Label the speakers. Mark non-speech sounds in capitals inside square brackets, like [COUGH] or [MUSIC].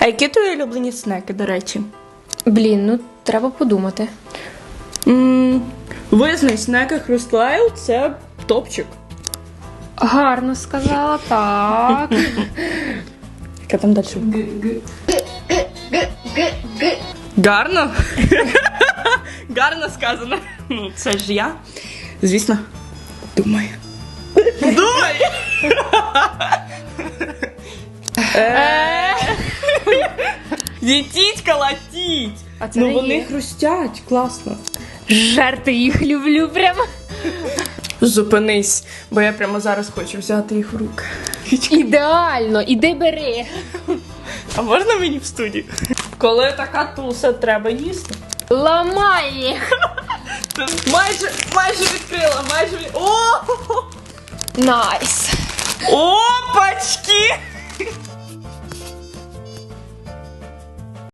Speaker 1: А які твої улюблені снеки, до речі?
Speaker 2: Блін, ну треба подумати.
Speaker 1: м Визнай, снеки Хрустлайл це топчик.
Speaker 2: Гарно сказала, так.
Speaker 1: Яка там далі? Гарно? [LAUGHS] Гарно сказано. Ну, це ж я. Звісно, думаю. [LAUGHS] Думай! Е. Їтіть, колотіть!
Speaker 2: А це
Speaker 1: Ну
Speaker 2: не
Speaker 1: вони
Speaker 2: є.
Speaker 1: хрустять, класно.
Speaker 2: Жерти їх люблю прямо.
Speaker 1: Зупинись, бо я прямо зараз хочу взяти їх в руки.
Speaker 2: Ідеально, іди бери.
Speaker 1: А можна мені в студію? Коли така туса, треба їсти.
Speaker 2: Ламай їх.
Speaker 1: Майже, майже відкрила, майже від... О!
Speaker 2: Найс.
Speaker 1: Опачки!